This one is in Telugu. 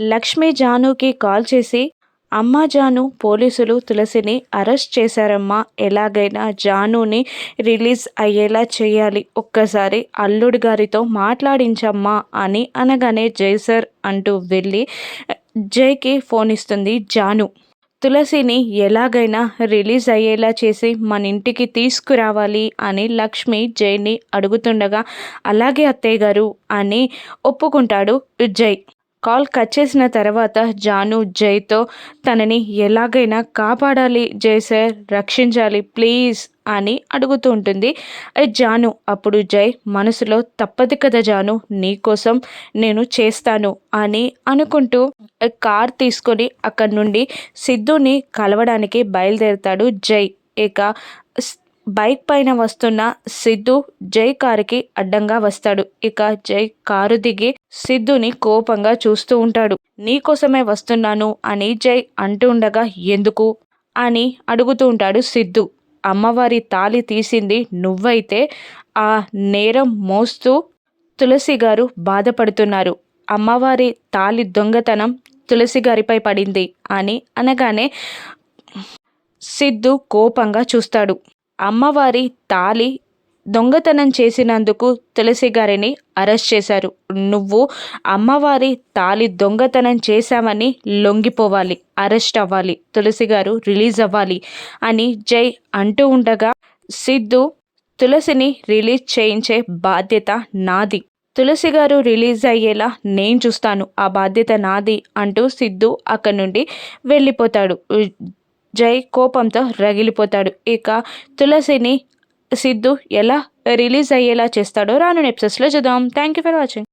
లక్ష్మి జానుకి కాల్ చేసి అమ్మ జాను పోలీసులు తులసిని అరెస్ట్ చేశారమ్మా. ఎలాగైనా జానుని రిలీజ్ అయ్యేలా చేయాలి. ఒక్కసారి అల్లుడు గారితో మాట్లాడించమ్మా అని అనగానే జై సార్ అంటూ వెళ్ళి జైకి ఫోన్ ఇస్తుంది జాను. తులసిని ఎలాగైనా రిలీజ్ అయ్యేలా చేసి మన ఇంటికి తీసుకురావాలి అని లక్ష్మి జైని అడుగుతుండగా అలాగే అత్తయ్య గారు అని ఒప్పుకుంటాడు జై. కాల్ కట్ చేసిన తర్వాత జాను జైతో తనని ఎలాగైనా కాపాడాలి జై సార్ రక్షించాలి ప్లీజ్ అని అడుగుతూ ఉంటుంది. జాను అప్పుడు జై మనసులో తప్పదు కదా జాను నీకోసం నేను చేస్తాను అని అనుకుంటూ కార్ తీసుకొని అక్కడి నుండి సిద్ధుని కలవడానికి బయలుదేరుతాడు జై. ఇక బైక్ పైన వస్తున్న సిద్ధు జై కారుకి అడ్డంగా వస్తాడు. ఇక జై కారు దిగి సిద్ధుని కోపంగా చూస్తూ ఉంటాడు. నీకోసమే వస్తున్నాను అని జై అంటూ ఉండగా ఎందుకు? అని అడుగుతూ ఉంటాడు సిద్ధు. అమ్మవారి తాలి తీసింది నువ్వైతే ఆ నేరం మోస్తూ తులసి గారు బాధపడుతున్నారు. అమ్మవారి తాలి దొంగతనం తులసి గారిపై పడింది అని అనగానే సిద్ధు కోపంగా చూస్తాడు. అమ్మవారి తాలి దొంగతనం చేసినందుకు తులసి గారిని అరెస్ట్ చేశారు. నువ్వు అమ్మవారి తాలి దొంగతనం చేశామని లొంగిపోవాలి అరెస్ట్ అవ్వాలి తులసి గారు రిలీజ్ అవ్వాలి అని జై అంటూ ఉండగా సిద్ధు తులసిని రిలీజ్ చేయించే బాధ్యత నాది. తులసి గారు రిలీజ్ అయ్యేలా నేను చూస్తాను ఆ బాధ్యత నాది అంటూ సిద్ధు అక్కడి నుండి వెళ్ళిపోతాడు. జై కోపంతో రగిలిపోతాడు. ఇక తులసిని సిద్ధు ఎలా రిలీజ్ అయ్యేలా చేస్తాడో రాను ఎపిసోడ్స్లో చూద్దాం. Thank you for watching